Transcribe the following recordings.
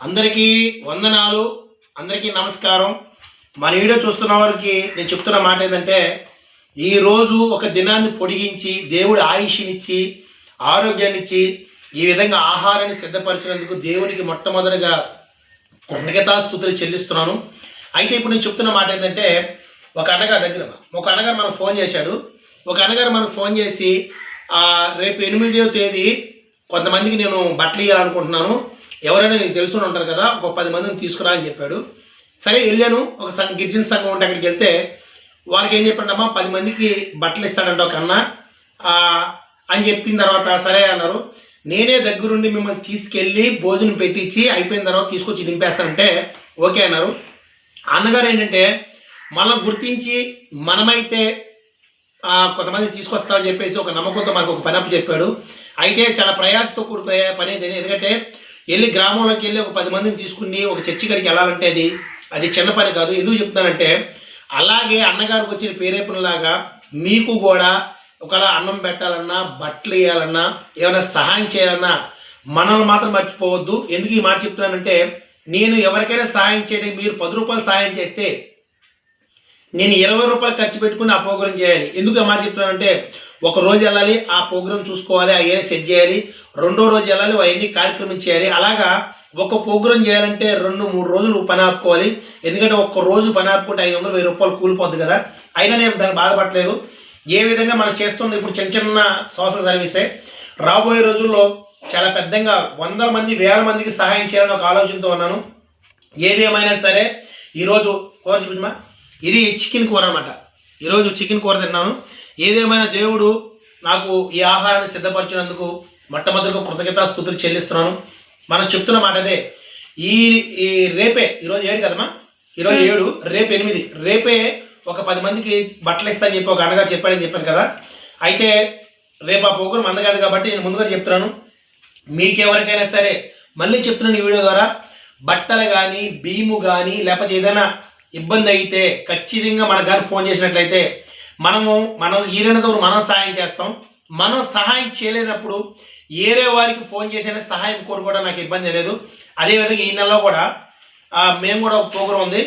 అందరికీ వందనాలు అందరికీ నమస్కారం. మన వీడియో చూస్తున్న వారికి నేను చెప్తున్న మాట ఏంటంటే ఈరోజు ఒక దినాన్ని పొడిగించి దేవుడి ఆయుష్నిచ్చి ఆరోగ్యాన్నిచ్చి ఈ విధంగా ఆహారాన్ని సిద్ధపరిచినందుకు దేవునికి మొట్టమొదటిగా కృతజ్ఞతాస్థుతులు చెల్లిస్తున్నాను. అయితే ఇప్పుడు నేను చెప్తున్న మాట ఏంటంటే ఒక అన్నగారి దగ్గర ఒక అన్నగారు మనకు ఫోన్ చేశాడు. ఒక అన్నగారు మనకు ఫోన్ చేసి రేపు ఎనిమిదవ తేదీ కొంతమందికి నేను బట్టలు ఇవ్వాలనుకుంటున్నాను ఎవరైనా నీకు తెలుసుని ఉంటారు కదా ఒక పది మందిని తీసుకురా అని చెప్పాడు. సరే వెళ్ళాను ఒక సంఘ గిరిజన సంఘం ఉంటే అక్కడికి వెళ్తే వాళ్ళకి ఏం చెప్పాడమ్మా పది మందికి బట్టలు ఇస్తాడంట ఒక అన్న. అని చెప్పిన తర్వాత సరే అన్నారు. నేనే దగ్గరుండి మిమ్మల్ని తీసుకెళ్ళి భోజనం పెట్టించి అయిపోయిన తర్వాత తీసుకొచ్చి దింపేస్తానంటే ఓకే అన్నారు. అన్నగారు ఏంటంటే మనం గుర్తించి మనమైతే కొంతమంది తీసుకొస్తామని చెప్పేసి ఒక నమ్మకంతో మనకు ఒక పని అప్పు చెప్పాడు. అయితే చాలా ప్రయాసతో కూడుకునే పని ఇది ఎందుకంటే వెళ్ళి గ్రామంలోకి వెళ్ళి ఒక పది మందిని తీసుకుని ఒక చర్చి కాడికి వెళ్ళాలంటే అది అది చిన్న పని కాదు. ఎందుకు చెప్తున్నానంటే అలాగే అన్నగారికి వచ్చిన పేరేపనలాగా మీకు కూడా ఒకవేళ అన్నం పెట్టాలన్నా బట్టలు వేయాలన్నా ఏమైనా సహాయం చేయాలన్నా మనల్ని మాత్రం మర్చిపోవద్దు. ఎందుకు ఈ మాట చెప్తున్నానంటే నేను ఎవరికైనా సహాయం చేయడానికి మీరు పది రూపాయలు సహాయం చేస్తే నేను ఇరవై రూపాయలు ఖర్చు పెట్టుకుని ఆ చేయాలి. ఎందుకు ఆ మాట చెప్తున్నానంటే ఒక రోజు వెళ్ళాలి ఆ ప్రోగ్రామ్ చూసుకోవాలి అవన్నీ సెట్ చేయాలి రెండో రోజు వెళ్ళాలి అవన్నీ కార్యక్రమం చేయాలి. అలాగా ఒక ప్రోగ్రామ్ చేయాలంటే రెండు మూడు రోజులు పని ఆపుకోవాలి. ఎందుకంటే ఒక్క రోజు పని ఆపుకుంటే ఐదు వందలు వెయ్యి రూపాయలు కూలిపోద్ది కదా. అయినా నేను దాన్ని బాధపడలేదు ఏ విధంగా మనం చేస్తుంది? ఇప్పుడు చిన్న చిన్న సోషల్ సర్వీసే. రాబోయే రోజుల్లో చాలా పెద్దగా వందల మంది వేల మందికి సహాయం చేయాలని ఒక ఆలోచనతో ఉన్నాను. ఏదేమైనా సరే ఈరోజు కూర చూపించమా? ఇది చికెన్ కూర అనమాట ఈరోజు చికెన్ కూర తిన్నాను. ఏదేమైనా దేవుడు నాకు ఈ ఆహారాన్ని సిద్ధపరిచినందుకు మొట్టమొదటిగా కృతజ్ఞతా స్థుతులు చెల్లిస్తున్నాను. మనం చెప్తున్న మాట అదే. ఈ ఈ రేపే ఈరోజు ఏడు కదమ్మా? ఈరోజు ఏడు రేపు ఎనిమిది. రేపే ఒక పది మందికి బట్టలు ఇస్తానని చెప్పి ఒక అన్నగారు చెప్పాడని చెప్పాను కదా. అయితే రేపు ఆ ప్రోగ్రాం అందగాదు కాబట్టి నేను ముందుగా చెప్తున్నాను. మీకెవరికైనా సరే మళ్ళీ చెప్తున్నాను ఈ వీడియో ద్వారా. బట్టలు కానీ భీము కానీ లేకపోతే ఏదైనా ఇబ్బంది అయితే ఖచ్చితంగా మనకు కానీ ఫోన్ చేసినట్లయితే మనము మనం ఈరైనంత మనం సహాయం చేస్తాం. మనం సహాయం చేయలేనప్పుడు ఏరే వారికి ఫోన్ చేసిన సహాయం కోరుకోవడం నాకు ఇబ్బంది లేదు. అదేవిధంగా ఈ నెలలో కూడా మేము కూడా ఒక ప్రోగ్రాం ఉంది.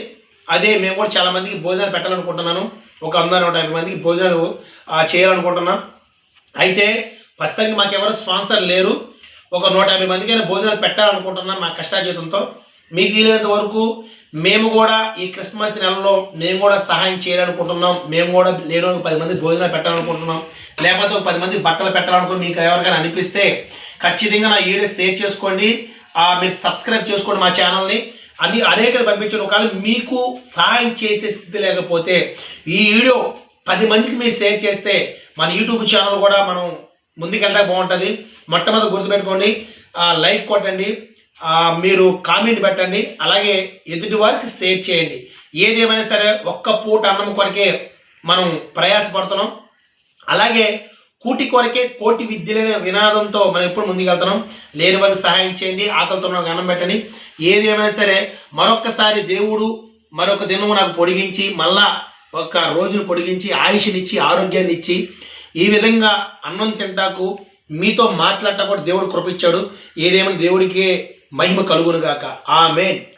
అదే మేము కూడా చాలా మందికి భోజనాలు పెట్టాలనుకుంటున్నాను. ఒక వంద నూట యాభై మందికి భోజనాలు చేయాలనుకుంటున్నాం. అయితే ప్రస్తుతానికి మాకు ఎవరు స్పాన్సర్ లేరు. ఒక నూట యాభై మందికైనా భోజనాలు పెట్టాలనుకుంటున్నాం మా కష్టాజీతంతో మీకు వీలైనంత వరకు మేము కూడా ఈ క్రిస్మస్ నెలలో మేము కూడా సహాయం చేయాలనుకుంటున్నాం. మేము కూడా లేని పది మంది భోజనాలు పెట్టాలనుకుంటున్నాం. లేకపోతే ఒక పది మంది బట్టలు పెట్టాలనుకుని మీకు ఎవరికైనా అనిపిస్తే ఖచ్చితంగా నా వీడియో షేర్ చేసుకోండి. మీరు సబ్స్క్రైబ్ చేసుకోండి మా ఛానల్ని. అది అనేకలు పంపించడం కానీ మీకు సహాయం చేసే స్థితి లేకపోతే ఈ వీడియో పది మందికి మీరు షేర్ చేస్తే మన యూట్యూబ్ ఛానల్ కూడా మనం ముందుకెళ్ళడానికి బాగుంటుంది. మొట్టమొదటి గుర్తుపెట్టుకోండి. లైక్ కొట్టండి. మీరు కామెంట్ పెట్టండి. అలాగే ఎదుటి వారికి షేర్ చేయండి. ఏదేమైనా సరే ఒక్క పూట అన్నం కొరకే మనం ప్రయాసపడుతున్నాం. అలాగే కూటి కొరకే కోటి విద్యలనే వినాదంతో మనం ఎప్పుడు ముందుకెళ్తున్నాం. లేని వారికి సహాయం చేయండి. ఆకలితో అన్నం పెట్టండి. ఏది ఏమైనా సరే మరొక్కసారి దేవుడు మరొక దినము నాకు పొడిగించి మళ్ళా ఒక రోజును పొడిగించి ఆయుష్నిచ్చి ఆరోగ్యాన్ని ఇచ్చి ఈ విధంగా అన్నం తింటాకు మీతో మాట్లాడటం కూడా దేవుడు కృపించాడు ఏదేమైనా దేవుడికే మహిమ కలుగునుగాక. ఆమెన్.